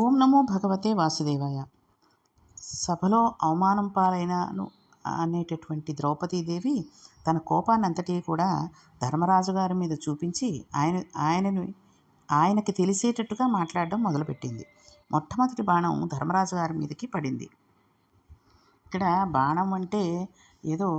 ఓం నమో భగవతే వాసుదేవాయ. సభలో అవమానం పాలైనను అనేటటువంటి ద్రౌపదీదేవి తన కోపాన్ని అంతటి కూడా ధర్మరాజు గారి మీద చూపించి ఆయన ఆయనను ఆయనకి తెలిసేటట్టుగా మాట్లాడడం మొదలుపెట్టింది. మొట్టమొదటి బాణం ధర్మరాజు గారి మీదకి పడింది. ఇక్కడ బాణం అంటే ఏదో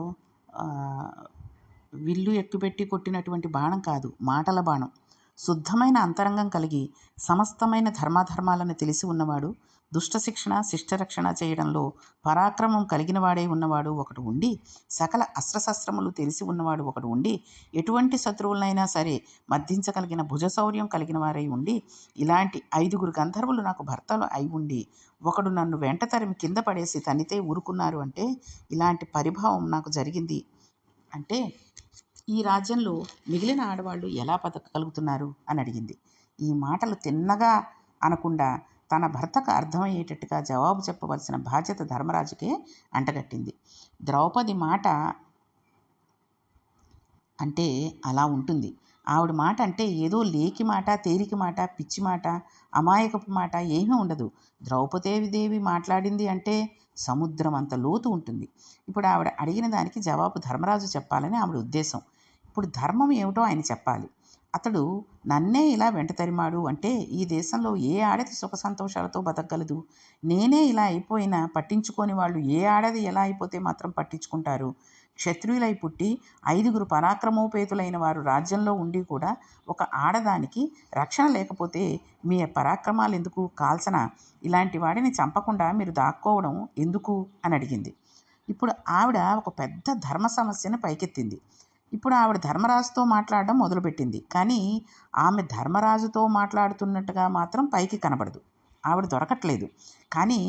విల్లు ఎక్కుపెట్టి కొట్టినటువంటి బాణం కాదు మాటల బాణం. శుద్ధమైన అంతరంగం కలిగి సమస్తమైన ధర్మాధర్మాలను తెలిసి ఉన్నవాడు దుష్ట శిక్షణ శిష్టరక్షణ చేయడంలో పరాక్రమం కలిగిన వాడే ఉన్నవాడు ఒకడు ఉండి సకల అస్త్రశస్త్రములు తెలిసి ఉన్నవాడు ఒకడు ఉండి ఎటువంటి శత్రువులనైనా సరే మర్దించగలిగిన భుజశౌర్యం కలిగిన వారై ఉండి ఇలాంటి ఐదుగురు గంధర్వులు నాకు భర్తలు అయి ఉండి ఒకడు నన్ను వెంట తరిమి కింద పడేసి తనితే ఊరుకున్నారు అంటే ఇలాంటి పరిభావం నాకు జరిగింది అంటే ఈ రాజ్యంలో మిగిలిన ఆడవాళ్ళు ఎలా బతకగలుగుతున్నారు అని అడిగింది. ఈ మాటలు తిన్నగా అనకుండా తన భర్తకు అర్థమయ్యేటట్టుగా జవాబు చెప్పవలసిన బాధ్యత ధర్మరాజుకే అంటగట్టింది. ద్రౌపది మాట అంటే అలా ఉంటుంది. ఆవిడ మాట అంటే ఏదో లేకి మాట తేలికి మాట పిచ్చి మాట అమాయకపు మాట ఏమీ ఉండదు. ద్రౌపదేవి దేవి మాట్లాడింది అంటే సముద్రం అంత లోతు ఉంటుంది. ఇప్పుడు ఆవిడ అడిగిన దానికి జవాబు ధర్మరాజు చెప్పాలని ఆవిడ ఉద్దేశం. ఇప్పుడు ధర్మం ఏమిటో ఆయన చెప్పాలి. అతడు నన్నే ఇలా వెంట తరిమాడు అంటే ఈ దేశంలో ఏ ఆడది సుఖ సంతోషాలతో బతకగలదు? నేనే ఇలా అయిపోయినా పట్టించుకోని వాళ్ళు ఏ ఆడది ఎలా అయిపోతే మాత్రం పట్టించుకుంటారు? క్షత్రియులై పుట్టి ఐదుగురు పరాక్రమోపేతులైన వారు రాజ్యంలో ఉండి కూడా ఒక ఆడదానికి రక్షణ లేకపోతే మీ పరాక్రమాలు ఎందుకు కాల్సన? ఇలాంటి వాడిని చంపకుండా మీరు దాక్కోవడం ఎందుకు? అని అడిగింది. ఇప్పుడు ఆవిడ ఒక పెద్ద ధర్మ సమస్యను పైకెత్తింది. ఇప్పుడు ఆవిడ ధర్మరాజుతో మాట్లాడడం మొదలుపెట్టింది. కానీ ఆమె ధర్మరాజుతో మాట్లాడుతున్నట్టుగా మాత్రం పైకి కనబడదు. ఆవిడ దొరకట్లేదు. కానీ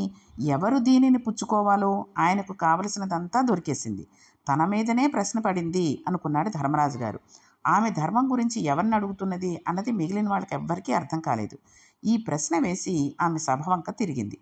ఎవరు దీనిని పుచ్చుకోవాలో ఆయనకు కావలసినదంతా దొరికేసింది. తన మీదనే ప్రశ్న పడింది అనుకున్నాడు ధర్మరాజు గారు. ఆమె ధర్మం గురించి ఎవరిని అడుగుతున్నది అన్నది మిగిలిన వాళ్ళకి ఎవ్వరికీ అర్థం కాలేదు. ఈ ప్రశ్న వేసి ఆమె సభ వంక తిరిగింది.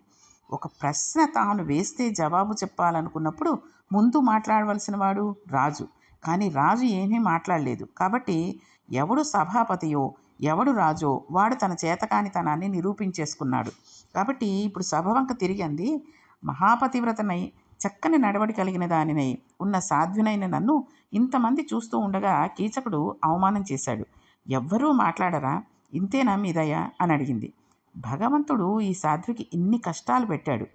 ఒక ప్రశ్న తాను వేస్తే జవాబు చెప్పాలనుకున్నప్పుడు ముందు మాట్లాడవలసిన వాడు రాజు. కానీ రాజు ఏమీ మాట్లాడలేదు. కాబట్టి ఎవడు సభాపతియో ఎవడు రాజో వాడు తన చేతకానితనాన్ని నిరూపించేసుకున్నాడు. కాబట్టి ఇప్పుడు సభ వంక మహాపతివ్రతనై చక్కని నడవడి కలిగిన దానినై ఉన్న సాధ్వినైన నన్ను ఇంతమంది చూస్తూ ఉండగా కీచకుడు అవమానం చేశాడు. ఎవ్వరూ మాట్లాడరా? ఇంతేనా మీదయ్యా అని అడిగింది. భగవంతుడు ఈ సాధ్వికి ఇన్ని కష్టాలు పెట్టాడు.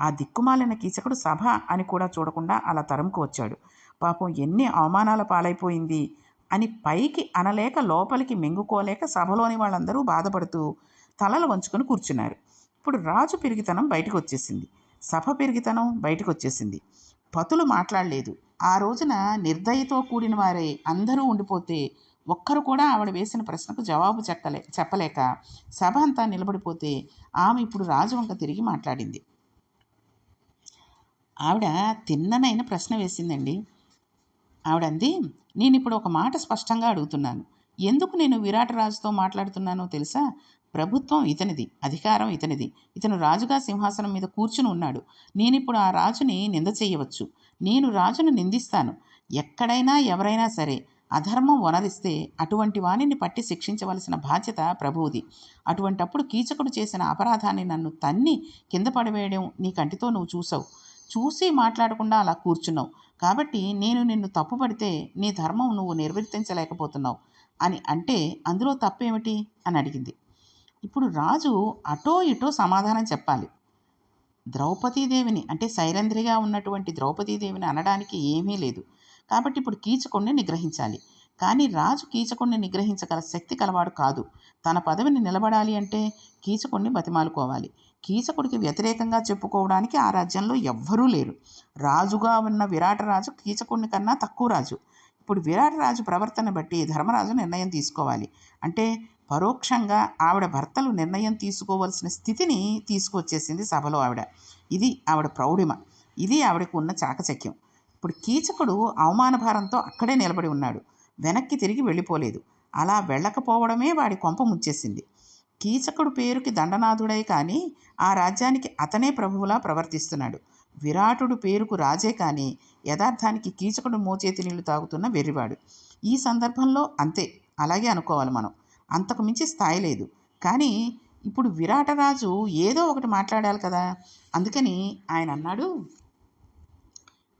ఆ దిక్కుమాలిన కీచకుడు సభ అని కూడా చూడకుండా అలా తరంకు వచ్చాడు. పాపం ఎన్ని అవమానాల పాలైపోయింది? అని పైకి అనలేక లోపలికి మింగుకోలేక సభలోని వాళ్ళందరూ బాధపడుతూ తలలు వంచుకొని కూర్చున్నారు. ఇప్పుడు రాజు పెరిగితనం బయటకు వచ్చేసింది. సభ పెరిగితనం బయటకు వచ్చేసింది పతులు మాట్లాడలేదు. ఆ రోజున నిర్దయతో కూడిన వారే అందరూ ఉండిపోతే ఒక్కరు కూడా ఆవిడ వేసిన ప్రశ్నకు జవాబు చెప్పలే చెప్పలేక సభ అంతా నిలబడిపోతే ఆమె ఇప్పుడు రాజవంక తిరిగి మాట్లాడింది. ఆవిడ తిన్ననైన ప్రశ్న వేసిందండి. ఆవిడంది నేను ఇప్పుడు ఒక మాట స్పష్టంగా అడుగుతున్నాను. ఎందుకు నేను విరాట్ రాజుతో మాట్లాడుతున్నానో తెలుసా? ప్రభుత్వం ఇతనిది అధికారం ఇతనిది. ఇతను రాజుగా సింహాసనం మీద కూర్చుని ఉన్నాడు. నేనిప్పుడు ఆ రాజుని నింద చేయవచ్చు. నేను రాజును నిందిస్తాను. ఎక్కడైనా ఎవరైనా సరే అధర్మం వనరిస్తే అటువంటి వాణిని పట్టి శిక్షించవలసిన బాధ్యత ప్రభువుది. అటువంటప్పుడు కీచకుడు చేసిన అపరాధాన్ని నన్ను తన్ని కింద పడవేయడం నీ కంటితో నువ్వు చూసావు. చూసి మాట్లాడకుండా అలా కూర్చున్నావు. కాబట్టి నేను నిన్ను తప్పుపడితే నీ ధర్మం నువ్వు నిర్వర్తించలేకపోతున్నావు అని అంటే అందులో తప్పేమిటి? అని అడిగింది. ఇప్పుడు రాజు అటో ఇటో సమాధానం చెప్పాలి. ద్రౌపదీదేవిని అంటే సైరంధ్రిగా ఉన్నటువంటి ద్రౌపదీదేవిని అనడానికి ఏమీ లేదు. కాబట్టి ఇప్పుడు కీచకుణ్ణి నిగ్రహించాలి. కానీ రాజు కీచకుణ్ణి నిగ్రహించగల శక్తి కలవాడు కాదు. తన పదవిని నిలబడాలి అంటే కీచకుణ్ణి బతిమాలుకోవాలి. కీచకుడికి వ్యతిరేకంగా చెప్పుకోవడానికి ఆ రాజ్యంలో ఎవ్వరూ లేరు. రాజుగా ఉన్న విరాట రాజు కీచకుడిని కన్నా తక్కువ రాజు. ఇప్పుడు విరాట రాజు ప్రవర్తన బట్టి ధర్మరాజు నిర్ణయం తీసుకోవాలి. అంటే పరోక్షంగా ఆవిడ భర్తలు నిర్ణయం తీసుకోవాల్సిన స్థితిని తీసుకొచ్చేసింది సభలో ఆవిడ. ఇది ఆవిడ ప్రౌఢిమ. ఇది ఆవిడకు ఉన్న చాకచక్యం. ఇప్పుడు కీచకుడు అవమాన భారంతో అక్కడే నిలబడి ఉన్నాడు. వెనక్కి తిరిగి వెళ్ళిపోలేదు. అలా వెళ్ళకపోవడమే వాడి కొంప ముంచేసింది కీచకుడు పేరుకి దండనాథుడై కానీ ఆ రాజ్యానికి అతనే ప్రభువులా ప్రవర్తిస్తున్నాడు. విరాటుడు పేరుకు రాజే కానీ యథార్థానికి కీచకుడు మోచేతి నీళ్ళు తాగుతున్న వెర్రివాడు. ఈ సందర్భంలో అంతే. అలాగే అనుకోవాలి మనం. అంతకు మించి స్థాయి లేదు. కానీ ఇప్పుడు విరాటరాజు ఏదో ఒకటి మాట్లాడాలి కదా. అందుకని ఆయన అన్నాడు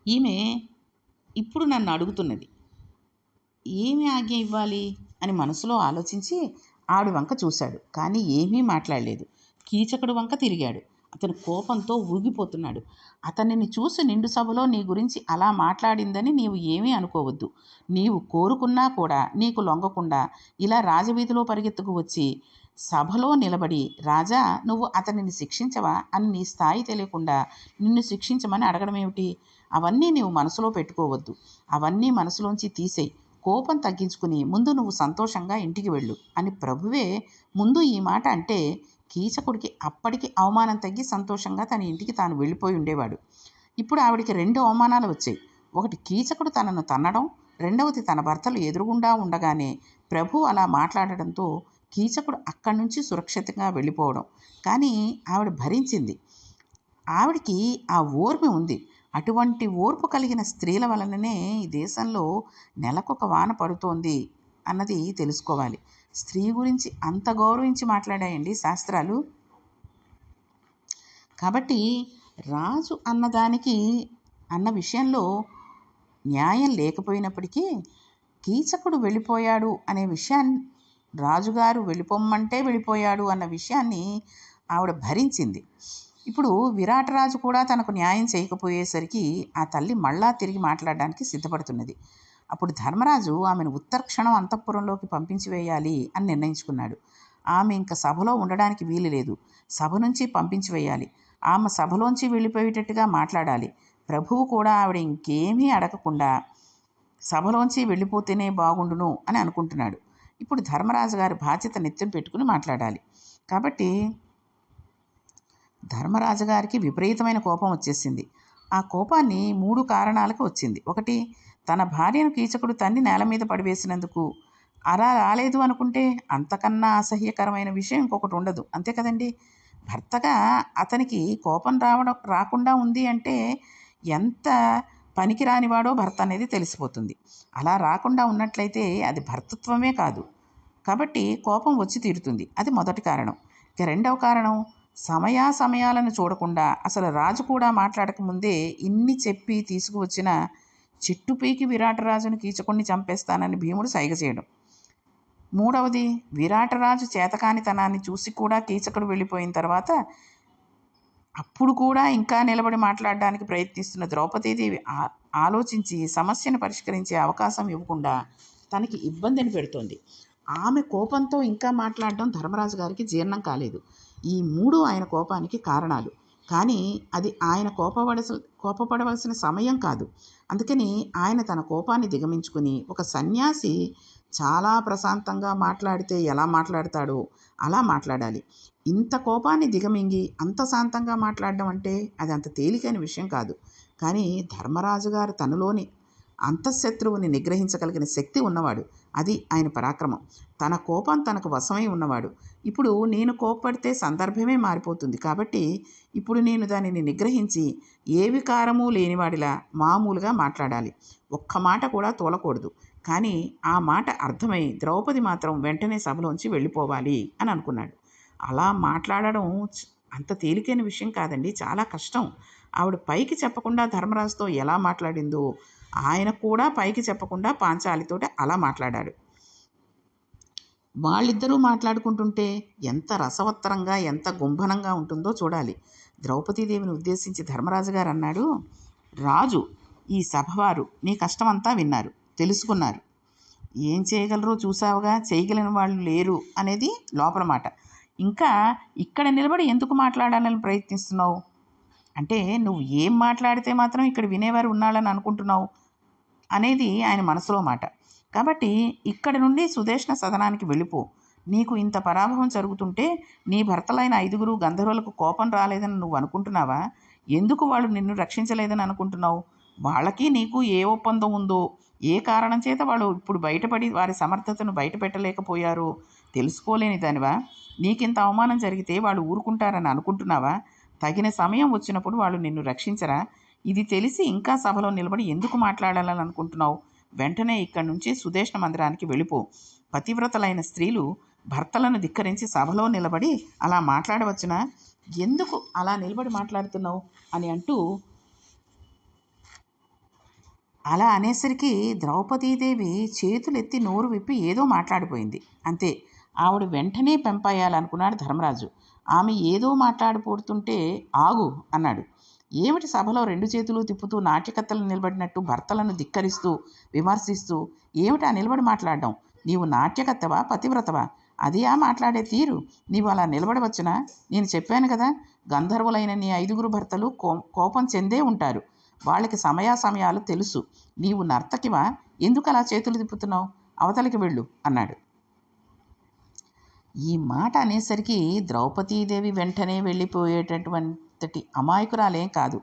ఈమె ఇప్పుడు నన్ను అడుగుతున్నది. ఏమి ఆజ్ఞ ఇవ్వాలి? అని మనసులో ఆలోచించి ఆడు వంక చూశాడు. కానీ ఏమీ మాట్లాడలేదు. కీచకుడు వంక తిరిగాడు. అతను కోపంతో ఊగిపోతున్నాడు. అతనిని చూసి నిండు సభలో నీ గురించి అలా మాట్లాడిందని నీవు ఏమీ అనుకోవద్దు. నీవు కోరుకున్నా కూడా నీకు లొంగకుండా ఇలా రాజవీధిలో పరిగెత్తుకు వచ్చి సభలో నిలబడి రాజా నువ్వు అతనిని శిక్షించవా అని నీ స్థాయి తెలియకుండా నిన్ను శిక్షించమని అడగడం ఏమిటి? అవన్నీ నీవు మనసులో పెట్టుకోవద్దు. అవన్నీ మనసులోంచి తీసేయి. కోపం తగ్గించుకుని ముందు నువ్వు సంతోషంగా ఇంటికి వెళ్ళు అని ప్రభువే ముందు ఈ మాట అంటే కీచకుడికి అప్పటికి అవమానం తగ్గి సంతోషంగా తన ఇంటికి తాను వెళ్ళిపోయి ఉండేవాడు. ఇప్పుడు ఆవిడికి రెండు అవమానాలు వచ్చాయి. ఒకటి కీచకుడు తనను తన్నడం. రెండవది తన భర్తలు ఎదురుగుండా ఉండగానే ప్రభు అలా మాట్లాడడంతో కీచకుడు అక్కడి నుంచి సురక్షితంగా వెళ్ళిపోవడం. కానీ ఆవిడ భరించింది. ఆవిడికి ఆ ఓర్మి ఉంది. అటువంటి ఓర్పు కలిగిన స్త్రీల వలననే ఈ దేశంలో నెలకొక వాన పడుతోంది అన్నది తెలుసుకోవాలి. స్త్రీ గురించి అంత గౌరవించి మాట్లాడాయండి శాస్త్రాలు. కాబట్టి రాజు అన్నదానికి అన్న విషయంలో న్యాయం లేకపోయినప్పటికీ కీచకుడు వెళ్ళిపోయాడు అనే విషయాన్ని రాజుగారు వెళ్ళిపోమ్మంటే వెళ్ళిపోయాడు అన్న విషయాన్ని ఆవిడ భరించింది. ఇప్పుడు విరాటరాజు కూడా తనకు న్యాయం చేయకపోయేసరికి ఆ తల్లి మళ్ళా తిరిగి మాట్లాడడానికి సిద్ధపడుతున్నది. అప్పుడు ధర్మరాజు ఆమెను ఉత్తరక్షణం అంతఃపురంలోకి పంపించి వేయాలి అని నిర్ణయించుకున్నాడు. ఆమె ఇంకా సభలో ఉండడానికి వీలు లేదు. సభ నుంచి పంపించి వేయాలి. ఆమె సభలోంచి వెళ్ళిపోయేటట్టుగా మాట్లాడాలి. ప్రభువు కూడా ఆవిడ ఇంకేమీ అడగకుండా సభలోంచి వెళ్ళిపోతేనే బాగుండును అని అనుకుంటున్నాడు. ఇప్పుడు ధర్మరాజు గారి బాధ్యత నెత్తిన పెట్టుకుని మాట్లాడాలి. కాబట్టి ధర్మరాజు గారికి విపరీతమైన కోపం వచ్చేసింది. ఆ కోపాన్ని మూడు కారణాలకు వచ్చింది. ఒకటి తన భార్యను కీచకుడు తన్ని నేల మీద పడివేసినందుకు అలా రాలేదు అనుకుంటే అంతకన్నా అసహ్యకరమైన విషయం ఇంకొకటి ఉండదు. అంతే కదండి? భర్తగా అతనికి కోపం రావడం రాకుండా ఉంది అంటే ఎంత పనికిరానివాడో భర్త అనేది తెలిసిపోతుంది. అలా రాకుండా ఉన్నట్లయితే అది భర్తత్వమే కాదు. కాబట్టి కోపం వచ్చి తీరుతుంది. అది మొదటి కారణం. ఇక రెండవ కారణం సమయాసమయాలను చూడకుండా అసలు రాజు కూడా మాట్లాడకముందే ఇన్ని చెప్పి తీసుకువచ్చిన చెట్టు పీకి విరాటరాజును కీచకుణ్ణి చంపేస్తానని భీముడు సైగ చేయడం. మూడవది విరాటరాజు చేతకానితనాన్ని చూసి కూడా కీచకుడు వెళ్ళిపోయిన తర్వాత అప్పుడు కూడా ఇంకా నిలబడి మాట్లాడడానికి ప్రయత్నిస్తున్న ద్రౌపదీదేవి ఆలోచించి సమస్యను పరిష్కరించే అవకాశం ఇవ్వకుండా తనకి ఇబ్బందిని పెడుతోంది. ఆమె కోపంతో ఇంకా మాట్లాడడం ధర్మరాజు గారికి జీర్ణం కాలేదు. ఈ మూడు ఆయన కోపానికి కారణాలు. కానీ అది ఆయన కోపపడస కోపపడవలసిన సమయం కాదు. అందుకని ఆయన తన కోపాన్ని దిగమించుకుని ఒక సన్యాసి చాలా ప్రశాంతంగా మాట్లాడితే ఎలా మాట్లాడతాడో అలా మాట్లాడాలి. ఇంత కోపాన్ని దిగమింగి అంత శాంతంగా మాట్లాడడం అంటే అది అంత తేలికైన విషయం కాదు. కానీ ధర్మరాజు గారు తనలోని అంతఃశత్రువుని నిగ్రహించగలిగిన శక్తి ఉన్నవాడు. అది ఆయన పరాక్రమం. తన కోపం తనకు వశమై ఉన్నవాడు. ఇప్పుడు నేను కోప్పడితే సందర్భమే మారిపోతుంది. కాబట్టి ఇప్పుడు నేను దానిని నిగ్రహించి ఏ వికారము లేనివాడిలా మామూలుగా మాట్లాడాలి. ఒక్క మాట కూడా తోలకూడదు. కానీ ఆ మాట అర్థమై ద్రౌపది మాత్రం వెంటనే సభలోంచి వెళ్ళిపోవాలి అని అనుకున్నాడు. అలా మాట్లాడడం అంత తేలికైన విషయం కాదండి. చాలా కష్టం. ఆవిడ పైకి చెప్పకుండా ధర్మరాజుతో ఎలా మాట్లాడిందో ఆయన కూడా పైకి చెప్పకుండా పాంచాలితోటి అలా మాట్లాడాడు. వాళ్ళిద్దరూ మాట్లాడుకుంటుంటే ఎంత రసవత్తరంగా ఎంత గుంభనంగా ఉంటుందో చూడాలి. ద్రౌపదీదేవిని ఉద్దేశించి ధర్మరాజు గారు అన్నాడు రాజు ఈ సభవారు నీ కష్టమంతా విన్నారు తెలుసుకున్నారు. ఏం చేయగలరో చూసావుగా చేయగలిగిన వాళ్ళు లేరు అనేది లోపల మాట. ఇంకా ఇక్కడ నిలబడి ఎందుకు మాట్లాడాలని ప్రయత్నిస్తున్నావు? అంటే నువ్వు ఏం మాట్లాడితే మాత్రం ఇక్కడ వినేవారు ఉన్నాళ్ళని అనుకుంటున్నావు. అనేది ఆయన మనసులో మాట. కాబట్టి ఇక్కడి నుండి సుదేష్ణ సదనానికి వెళ్ళిపో. నీకు ఇంత పరాభవం జరుగుతుంటే నీ భర్తలైన ఐదుగురు గంధర్వులకు కోపం రాలేదని నువ్వు అనుకుంటున్నావా? ఎందుకు వాళ్ళు నిన్ను రక్షించలేదని అనుకుంటున్నావు? వాళ్ళకి నీకు ఏ ఒప్పందం ఉందో ఏ కారణం చేత వాళ్ళు ఇప్పుడు బయటపడి వారి సమర్థతను బయటపెట్టలేకపోయారో తెలుసుకోలేని దానివా? నీకింత అవమానం జరిగితే వాళ్ళు ఊరుకుంటారని అనుకుంటున్నావా? తగిన సమయం వచ్చినప్పుడు వాళ్ళు నిన్ను రక్షించరా? ఇది తెలిసి ఇంకా సభలో నిలబడి ఎందుకు మాట్లాడాలని అనుకుంటున్నావు వెంటనే ఇక్కడి నుంచి సుదేష్ణ మందిరానికి వెళ్ళిపో. పతివ్రతలైన స్త్రీలు భర్తలను ధిక్కరించి సభలో నిలబడి అలా మాట్లాడవచ్చునా? ఎందుకు అలా నిలబడి మాట్లాడుతున్నావు? అని అంటూ అలా అనేసరికి ద్రౌపదీదేవి చేతులెత్తి నోరు విప్పి ఏదో మాట్లాడిపోయింది. అంతే. ఆవిడ వెంటనే పెంపయ్యాలనుకున్నాడు ధర్మరాజు. ఆమె ఏదో మాట్లాడిపోతుంటే ఆగు అన్నాడు. ఏమిటి సభలో రెండు చేతులు తిప్పుతూ నాట్యకత్తలు నిలబడినట్టు భర్తలను ధిక్కరిస్తూ విమర్శిస్తూ? ఏమిటా నిలబడి మాట్లాడడం? నీవు నాట్యకత్తవా పతివ్రతవా? అది ఆ మాట్లాడే తీరు. నీవు అలా నిలబడవచ్చునా? నేను చెప్పాను కదా గంధర్వులైన నీ ఐదుగురు భర్తలు కో కోపం చెందే ఉంటారు. వాళ్ళకి సమయాసమయాలు తెలుసు. నీవు నర్తకివా? ఎందుకు అలా చేతులు తిప్పుతున్నావు? అవతలికి వెళ్ళు అన్నాడు. ఈ మాట అనేసరికి ద్రౌపదీదేవి వెంటనే వెళ్ళిపోయేటటువంటి అమాయకురాలేం కాదు.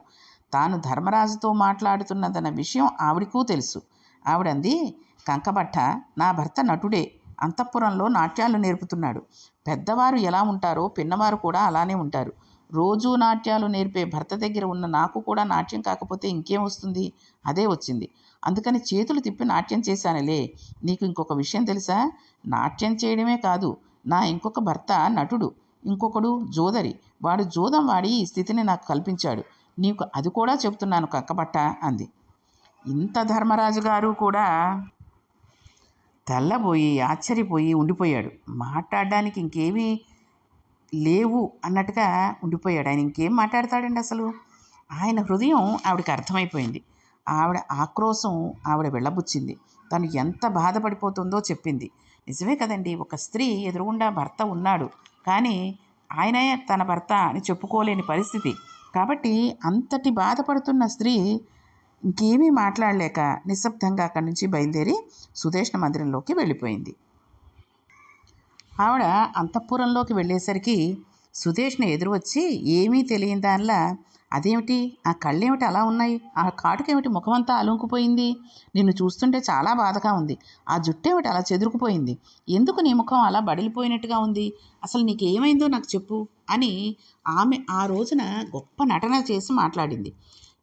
తాను ధర్మరాజుతో మాట్లాడుతున్నదన్న విషయం ఆవిడకు తెలుసు. ఆవిడంది కంకబట్ట నా భర్త నటుడే. అంతఃపురంలో నాట్యాలు నేర్పుతున్నాడు. పెద్దవారు ఎలా ఉంటారో పిన్నవారు కూడా అలానే ఉంటారు. రోజూ నాట్యాలు నేర్పే భర్త దగ్గర ఉన్న నాకు కూడా నాట్యం కాకపోతే ఇంకేం వస్తుంది? అదే వచ్చింది. అందుకని చేతులు తిప్పి నాట్యం చేశానులే. నీకు ఇంకొక విషయం తెలుసా? నాట్యం చేయడమే కాదు. నా ఇంకొక భర్త నటుడు. ఇంకొకడు జోదరి. వాడు జోదం వాడి ఈ స్థితిని నాకు కల్పించాడు. నీకు అది కూడా చెప్తున్నాను కక్కబట్ట అంది. ఇంత ధర్మరాజు గారు కూడా తెల్లబోయి ఆశ్చర్యపోయి ఉండిపోయాడు. మాట్లాడడానికి ఇంకేమీ లేవు అన్నట్టుగా ఉండిపోయాడు. ఆయన ఇంకేం మాట్లాడతాడండి అసలు? ఆయన హృదయం ఆవిడకి అర్థమైపోయింది. ఆవిడ ఆక్రోశం ఆవిడ వెళ్ళబుచ్చింది. తను ఎంత బాధపడిపోతుందో చెప్పింది. నిజమే కదండి ఒక స్త్రీ ఎదురుగుండా భర్త ఉన్నాడు. కానీ ఆయనే తన భర్త అని చెప్పుకోలేని పరిస్థితి. కాబట్టి అంతటి బాధపడుతున్న స్త్రీ ఇంకేమీ మాట్లాడలేక నిశ్శబ్దంగా అక్కడి నుంచి బయలుదేరి సుదేష్ణ మందిరంలోకి వెళ్ళిపోయింది. ఆవిడ అంతఃపురంలోకి వెళ్ళేసరికి సుదేష్ణ ఎదురు వచ్చి ఏమీ తెలియని దానిలా అదేమిటి? ఆ కళ్ళేమిటి అలా ఉన్నాయి? ఆ కాటుకేమిటి ముఖమంతా అలుంకుపోయింది నిన్ను చూస్తుంటే చాలా బాధగా ఉంది. ఆ జుట్టేమిటి అలా చెదురుకుపోయింది? ఎందుకు నీ ముఖం అలా బడిలిపోయినట్టుగా ఉంది? అసలు నీకేమైందో నాకు చెప్పు అని ఆమె ఆ రోజున గొప్ప నటన చేసి మాట్లాడింది.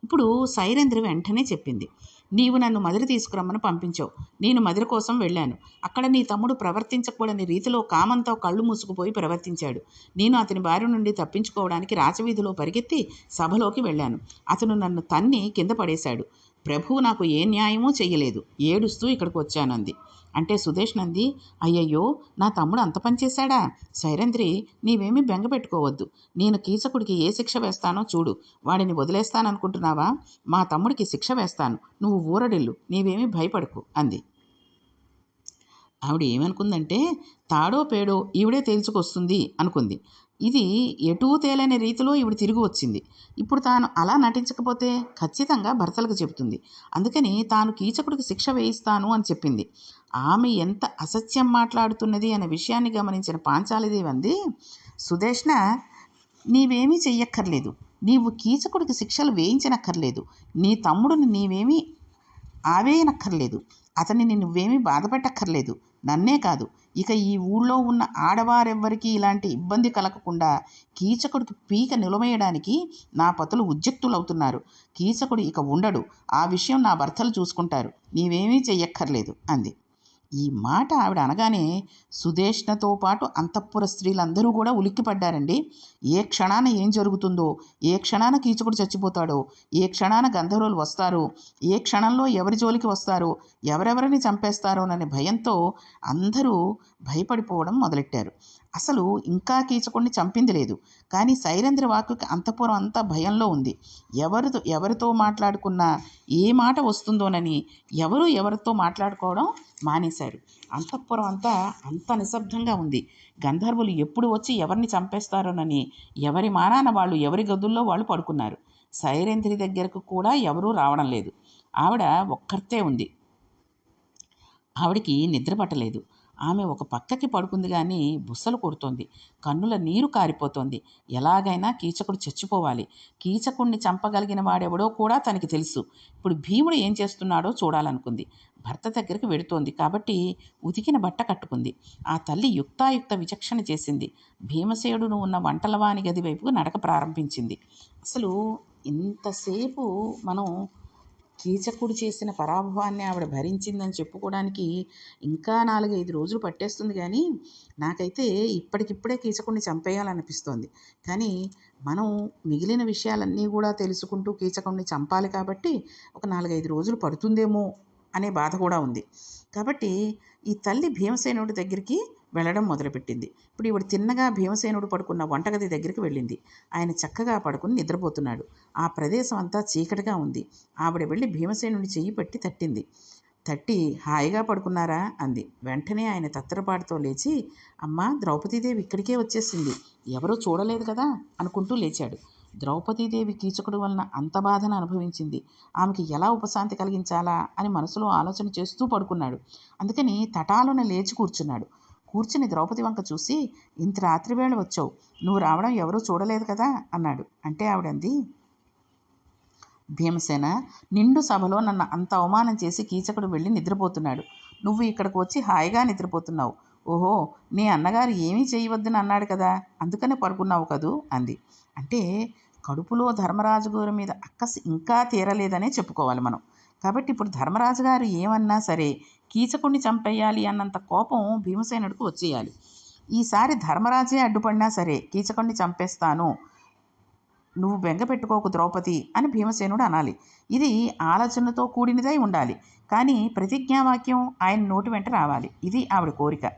ఇప్పుడు సైరేంద్ర వెంటనే చెప్పింది. నీవు నన్ను మదిరి తీసుకురమ్మని పంపించావు. నేను మదిరి కోసం వెళ్ళాను. అక్కడ నీ తమ్ముడు ప్రవర్తించకూడని రీతిలో కామంతో కళ్ళు మూసుకుపోయి ప్రవర్తించాడు. నేను అతని బారి నుండి తప్పించుకోవడానికి రాచవీధిలో పరిగెత్తి సభలోకి వెళ్ళాను. అతను నన్ను తన్ని కింద పడేశాడు. ప్రభువు నాకు ఏ న్యాయమూ చెయ్యలేదు. ఏడుస్తూ ఇక్కడికి వచ్చానంది. అంటే సుదేష్ నంది అయ్యయ్యో నా తమ్ముడు అంత పని చేశాడా? నీవేమీ బెంగ పెట్టుకోవద్దు. నేను కీచకుడికి ఏ శిక్ష వేస్తానో చూడు. వాడిని వదిలేస్తాననుకుంటున్నావా? మా తమ్ముడికి శిక్ష వేస్తాను. నువ్వు ఊరడిల్లు. నీవేమీ భయపడకు అంది. ఆవిడ ఏమనుకుందంటే తాడో పేడో ఈవిడే తేల్చుకొస్తుంది అనుకుంది. ఇది ఎటూ తేలని రీతిలో ఈవిడ తిరిగి వచ్చింది. ఇప్పుడు తాను అలా నటించకపోతే ఖచ్చితంగా భర్తలకు చెబుతుంది. అందుకని తాను కీచకుడికి శిక్ష వేయిస్తాను అని చెప్పింది. ఆమె ఎంత అసత్యం మాట్లాడుతున్నది అనే విషయాన్ని గమనించిన పాంచాలిదేవి అంది సుదేష్ణ నీవేమీ చెయ్యక్కర్లేదు. నీవు కీచకుడికి శిక్షలు వేయించనక్కర్లేదు. నీ తమ్ముడిని నీవేమీ ఆవేయనక్కర్లేదు. అతనిని నువ్వేమీ బాధపెట్టక్కర్లేదు. నన్నే కాదు. ఇక ఈ ఊళ్ళో ఉన్న ఆడవారెవ్వరికీ ఇలాంటి ఇబ్బంది కలగకుండా కీచకుడికి పీక నిలవేయడానికి నా పతులు ఉద్యుక్తులవుతున్నారు. కీచకుడు ఇక ఉండడు. ఆ విషయం నా భర్తలు చూసుకుంటారు. నీవేమీ చెయ్యక్కర్లేదు అంది. ఈ మాట ఆవిడ అనగానే సుదేష్ణతో పాటు అంతఃపుర స్త్రీలందరూ కూడా ఉలిక్కిపడ్డారండి. ఏ క్షణాన ఏం జరుగుతుందో ఏ క్షణాన కీచకుడు చచ్చిపోతాడో ఏ క్షణాన గంధర్వులు వస్తారో ఏ క్షణంలో ఎవరి జోలికి వస్తారో ఎవరెవరిని చంపేస్తారోననే భయంతో అందరూ భయపడిపోవడం మొదలెట్టారు. అసలు ఇంకా కీచకుడిని చంపింది లేదు. కానీ సైరేంద్ర వాక్కి అంతపురం అంతా భయంలో ఉంది. ఎవరితో ఎవరితో మాట్లాడుకున్నా ఏ మాట వస్తుందోనని ఎవరు ఎవరితో మాట్లాడుకోవడం మానేశారు. అంతఃపురం అంతా అంత నిశ్శబ్దంగా ఉంది. గంధర్వులు ఎప్పుడు వచ్చి ఎవరిని చంపేస్తారోనని ఎవరి మానాన వాళ్ళు ఎవరి గదుల్లో వాళ్ళు పడుకున్నారు. సైరేంద్రి దగ్గరకు కూడా ఎవరూ రావడం లేదు. ఆవిడ ఒక్కర్తే ఉంది. ఆవిడికి నిద్ర పట్టలేదు. ఆమె ఒక పక్కకి పడుకుంది కానీ బుస్సలు కొడుతోంది. కన్నుల నీరు కారిపోతోంది. ఎలాగైనా కీచకుడు చచ్చిపోవాలి. కీచకుణ్ణి చంపగలిగిన వాడెవడో కూడా తనకి తెలుసు. ఇప్పుడు భీముడు ఏం చేస్తున్నాడో చూడాలనుకుంది. భర్త దగ్గరికి వెడుతోంది కాబట్టి ఉతికిన బట్ట కట్టుకుంది. ఆ తల్లి యుక్తాయుక్త విచక్షణ చేసింది. భీమసేనుడు ఉన్న వంటలవాని గది వైపుకు నడక ప్రారంభించింది. అసలు ఇంతసేపు మనం కీచకుడు చేసిన పరాభవాన్ని ఆవిడ భరించిందని చెప్పుకోవడానికి ఇంకా నాలుగైదు రోజులు పట్టేస్తుంది కానీ నాకైతే ఇప్పటికిప్పుడే కీచకుడిని చంపేయాలనిపిస్తోంది. కానీ మనం మిగిలిన విషయాలన్నీ కూడా తెలుసుకుంటూ కీచకుడిని చంపాలి కాబట్టి ఒక నాలుగైదు రోజులు పడుతుందేమో అనే బాధ కూడా ఉంది. కాబట్టి ఈ తల్లి భీమసేనుడి దగ్గరికి వెళ్ళడం మొదలుపెట్టింది. ఇప్పుడు ఈవిడ తిన్నగా భీమసేనుడు పడుకున్న వంటగది దగ్గరికి వెళ్ళింది. ఆయన చక్కగా పడుకుని నిద్రపోతున్నాడు. ఆ ప్రదేశం అంతా చీకటిగా ఉంది. ఆవిడ వెళ్ళి భీమసేనుడి చెయ్యి పట్టి తట్టింది. తట్టి హాయిగా పడుకున్నారా? అంది. వెంటనే ఆయన తత్తరపాటుతో లేచి అమ్మా ద్రౌపదీదేవి ఇక్కడికే వచ్చేసింది. ఎవరూ చూడలేదు కదా? అనుకుంటూ లేచాడు. ద్రౌపదీదేవి కీచకుడు వలన అంత బాధను అనుభవించింది. ఆమెకి ఎలా ఉపశాంతి కలిగించాలా? అని మనసులో ఆలోచన చేస్తూ పడుకున్నాడు. అందుకని తటాలున లేచి కూర్చున్నాడు. కూర్చుని ద్రౌపది వంక చూసి ఇంత రాత్రి వేళ వచ్చావు. నువ్వు రావడం ఎవరూ చూడలేదు కదా అన్నాడు. అంటే ఆవిడంది భీమసేన నిండు సభలో నన్ను అంత అవమానం చేసి కీచకుడు వెళ్ళి నిద్రపోతున్నాడు. నువ్వు ఇక్కడికి వచ్చి హాయిగా నిద్రపోతున్నావు. ఓహో నీ అన్నగారు ఏమీ చేయవద్దని అన్నాడు కదా? అందుకనే పడుకున్నావు కదూ అంది. అంటే కడుపులో ధర్మరాజు గారి మీద అక్కసి ఇంకా తీరలేదనే చెప్పుకోవాలి మనం. కాబట్టి ఇప్పుడు ధర్మరాజు గారు ఏమన్నా సరే కీచకుణ్ణి చంపేయాలి అన్నంత కోపం భీమసేనుడికి వచ్చేయాలి. ఈసారి ధర్మరాజే అడ్డుపడినా సరే కీచకుణ్ణి చంపేస్తాను. నువ్వు బెంగ పెట్టుకోకు ద్రౌపది అని భీమసేనుడు అనాలి. ఇది ఆలోచనతో కూడినదై ఉండాలి. కానీ ప్రతిజ్ఞావాక్యం ఆయన నోటి వెంట రావాలి. ఇది ఆవిడ కోరిక.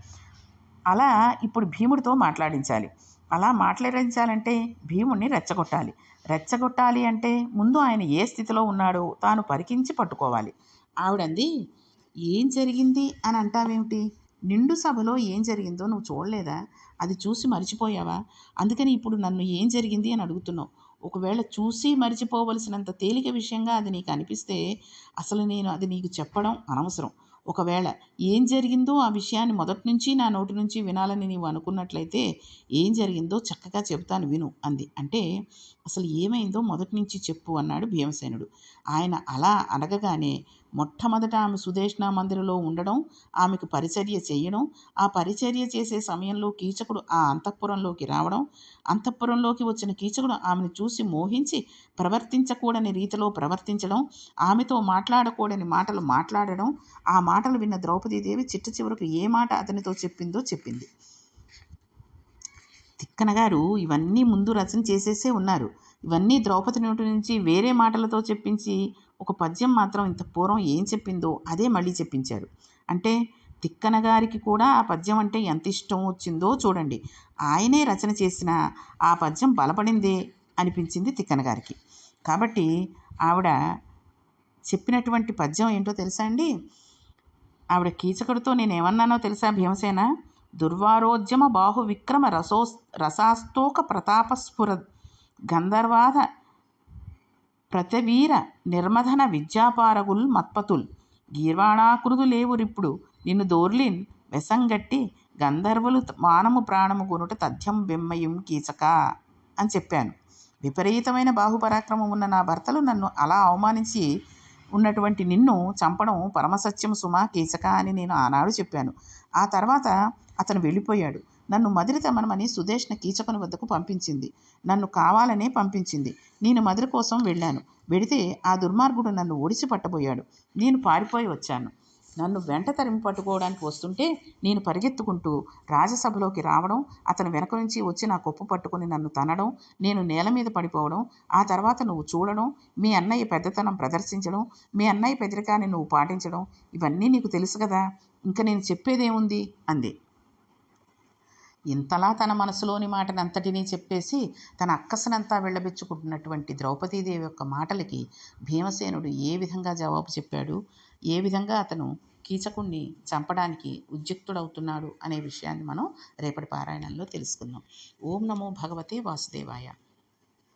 అలా ఇప్పుడు భీముడితో మాట్లాడించాలి. అలా మాట్లాడించాలంటే భీముణ్ణి రెచ్చగొట్టాలి. రెచ్చగొట్టాలి అంటే ముందు ఆయన ఏ స్థితిలో ఉన్నాడో తాను పరికించి పట్టుకోవాలి. ఆవిడంది ఏం జరిగింది అని అంటావేమిటి? నిండు సభలో ఏం జరిగిందో నువ్వు చూడలేదా? అది చూసి మర్చిపోయావా? అందుకని ఇప్పుడు నన్ను ఏం జరిగింది అని అడుగుతున్నావు. ఒకవేళ చూసి మర్చిపోవలసినంత తేలిక విషయంగా అది నీకు అనిపిస్తే అసలు నేను అది నీకు చెప్పడం అనవసరం. ఒకవేళ ఏం జరిగిందో ఆ విషయాన్ని మొదటి నుంచి నా నోటి నుంచి వినాలని నీవు అనుకున్నట్లయితే ఏం జరిగిందో చక్కగా చెబుతాను విను అంది. అంటే అసలు ఏమైందో మొదటి నుంచి చెప్పు అన్నాడు భీమసేనుడు. ఆయన అలా అనగగానే మొట్టమొదట ఆమె సుదేష్ణ మందిరలో ఉండడం ఆమెకు పరిచర్య చేయడం ఆ పరిచర్య చేసే సమయంలో కీచకుడు ఆ అంతఃపురంలోకి రావడం అంతఃపురంలోకి వచ్చిన కీచకుడు ఆమెను చూసి మోహించి ప్రవర్తించకూడని రీతిలో ప్రవర్తించడం ఆమెతో మాట్లాడకూడని మాటలు మాట్లాడడం ఆ మాటలు విన్న ద్రౌపదీదేవి చిట్ట చివరకు ఏ మాట అతనితో చెప్పిందో చెప్పింది. తిక్కనగారు ఇవన్నీ ముందు రచన చేసేసే ఉన్నారు. ఇవన్నీ ద్రౌపది నోటి నుంచి వేరే మాటలతో చెప్పించి ఒక పద్యం మాత్రం ఇంత పూర్వం ఏం చెప్పిందో అదే మళ్ళీ చెప్పించారు అంటే తిక్కన గారికి కూడా ఆ పద్యం అంటే ఎంత ఇష్టం వచ్చిందో చూడండి. ఆయనే రచన చేసిన ఆ పద్యం బలపడిందే అనిపించింది తిక్కన గారికి. కాబట్టి ఆవిడ చెప్పినటువంటి పద్యం ఏంటో తెలుసా అండి? ఆవిడ కీచకుడితో నేను ఏమన్నానో తెలుసా భీమసేన? దుర్వారోద్యమ బాహు విక్రమ రసో రసాస్తోక ప్రతాపస్ఫుర గంధర్వాద ప్రతవీర నిర్మధన విద్యాపారగుల్ మత్పతుల్. గీర్వాణాకృదు లేవురిప్పుడు. నిన్ను దోర్లిన్ వెసంగట్టి గంధర్వులు మానము ప్రాణము కొనుట తథ్యం బెమ్మయం కీచక అని చెప్పాను. విపరీతమైన బాహుపరాక్రమం ఉన్న నా భర్తలు నన్ను అలా అవమానించి ఉన్నటువంటి నిన్ను చంపడం పరమసత్యం సుమా కీచక అని నేను ఆనాడు చెప్పాను. ఆ తర్వాత అతను వెళ్ళిపోయాడు. నన్ను మదిరి తెమ్మనమని సుదేష్ణ కీచకుని వద్దకు పంపించింది. నన్ను కావాలనే పంపించింది. నేను మదిరి కోసం వెళ్ళాను. వెడితే ఆ దుర్మార్గుడు నన్ను ఒడిసి పట్టబోయాడు. నేను పారిపోయి వచ్చాను. నన్ను వెంట తరిమి పట్టుకోవడానికి వస్తుంటే నేను పరిగెత్తుకుంటూ రాజసభలోకి రావడం అతను వెనక నుంచి వచ్చి నా కొప్పు పట్టుకుని నన్ను తనడం నేను నేల మీద పడిపోవడం ఆ తర్వాత నువ్వు చూడడం మీ అన్నయ్య పెద్దతనం ప్రదర్శించడం మీ అన్నయ్య పెదరికాన్ని నువ్వు పాటించడం ఇవన్నీ నీకు తెలుసు కదా. ఇంకా నేను చెప్పేదేముంది? అంది. ఇంతలా తన మనసులోని మాటని అంతటినీ చెప్పేసి తన అక్కసనంతా వెళ్ళబెచ్చుకుంటున్నటువంటి ద్రౌపదీదేవి యొక్క మాటలకి భీమసేనుడు ఏ విధంగా జవాబు చెప్పాడు? ఏ విధంగా అతను కీచకుణ్ణి చంపడానికి ఉద్యుక్తుడవుతున్నాడు అనే విషయాన్ని మనం రేపటి పారాయణంలో తెలుసుకుందాం. ఓం నమో భగవతే వాసుదేవాయ.